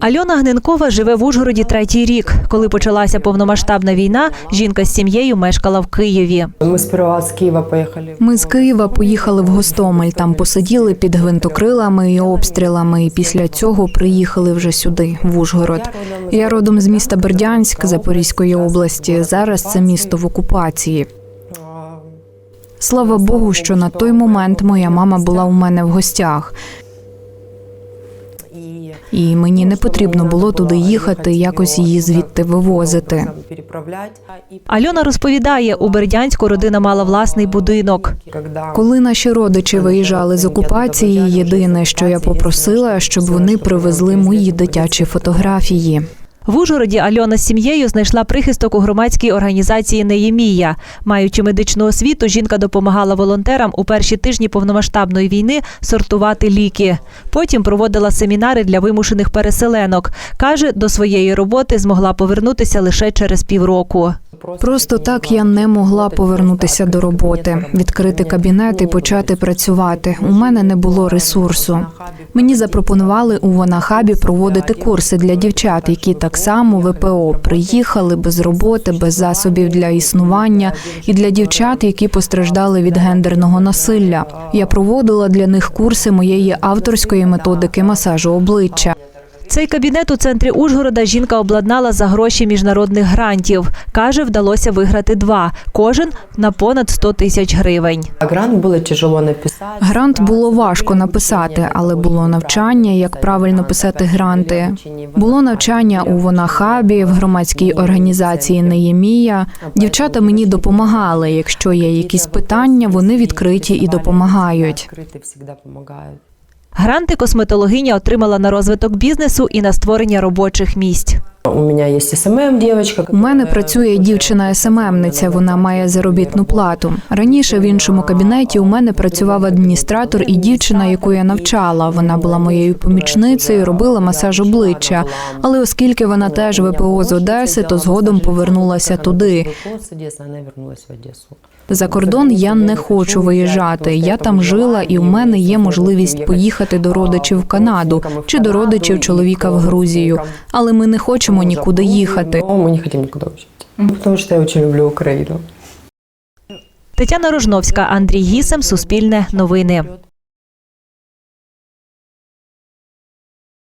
Альона Гненкова живе в Ужгороді третій рік. Коли почалася повномасштабна війна, жінка з сім'єю мешкала в Києві. Мы сперва с Киева поехали. Ми з Києва поїхали в Гостомель. Там посиділи під гвинтокрилами і обстрілами. І після цього приїхали вже сюди, в Ужгород. Я родом з міста Бердянськ Запорізької області. Зараз це місто в окупації. Слава Богу, що на той момент моя мама була у мене в гостях, і мені не потрібно було туди їхати, якось її звідти вивозити. Альона розповідає, у Бердянську родина мала власний будинок. Коли наші родичі виїжджали з окупації, єдине, що я попросила, щоб вони привезли мої дитячі фотографії. В Ужгороді Альона з сім'єю знайшла прихисток у громадській організації Неємія. Маючи медичну освіту, жінка допомагала волонтерам у перші тижні повномасштабної війни сортувати ліки. Потім проводила семінари для вимушених переселенок. Каже, до своєї роботи змогла повернутися лише через півроку. Просто так я не могла повернутися до роботи, відкрити кабінет і почати працювати. У мене не було ресурсу. Мені запропонували у Вонахабі проводити курси для дівчат, які так само ВПО приїхали без роботи, без засобів для існування, і для дівчат, які постраждали від гендерного насилля. Я проводила для них курси моєї авторської методики масажу обличчя. Цей кабінет у центрі Ужгорода жінка обладнала за гроші міжнародних грантів. Каже, вдалося виграти два, кожен на понад 100 тисяч гривень. А грант было тяжело написать. Грант було важко написати, але було навчання, як правильно писати гранти. Було навчання у Вонахабі, в громадській організації Неємія. Дівчата мені допомагали. Якщо є якісь питання, вони відкриті і допомагають. Гранти косметологиня отримала на розвиток бізнесу і на створення робочих місць. У меня есть СММ девочка. У мене працює дівчина СММниця. Вона має заробітну плату. Раніше в іншому кабінеті у мене працював адміністратор і дівчина, яку я навчала. Вона була моєю помічницею, робила масаж обличчя. Але оскільки вона теж ВПО з Одеси, то згодом повернулася туди. В. За кордон я не хочу виїжджати. Я там жила, і у мене є можливість поїхати до родичів в Канаду чи до родичів чоловіка в Грузію. Але ми не хочемо нікуди їхати. о мы не хочемо нікуди їхати, тому що я дуже люблю Україну. Тетяна Рожновська, Андрій Гісем, Суспільне новини.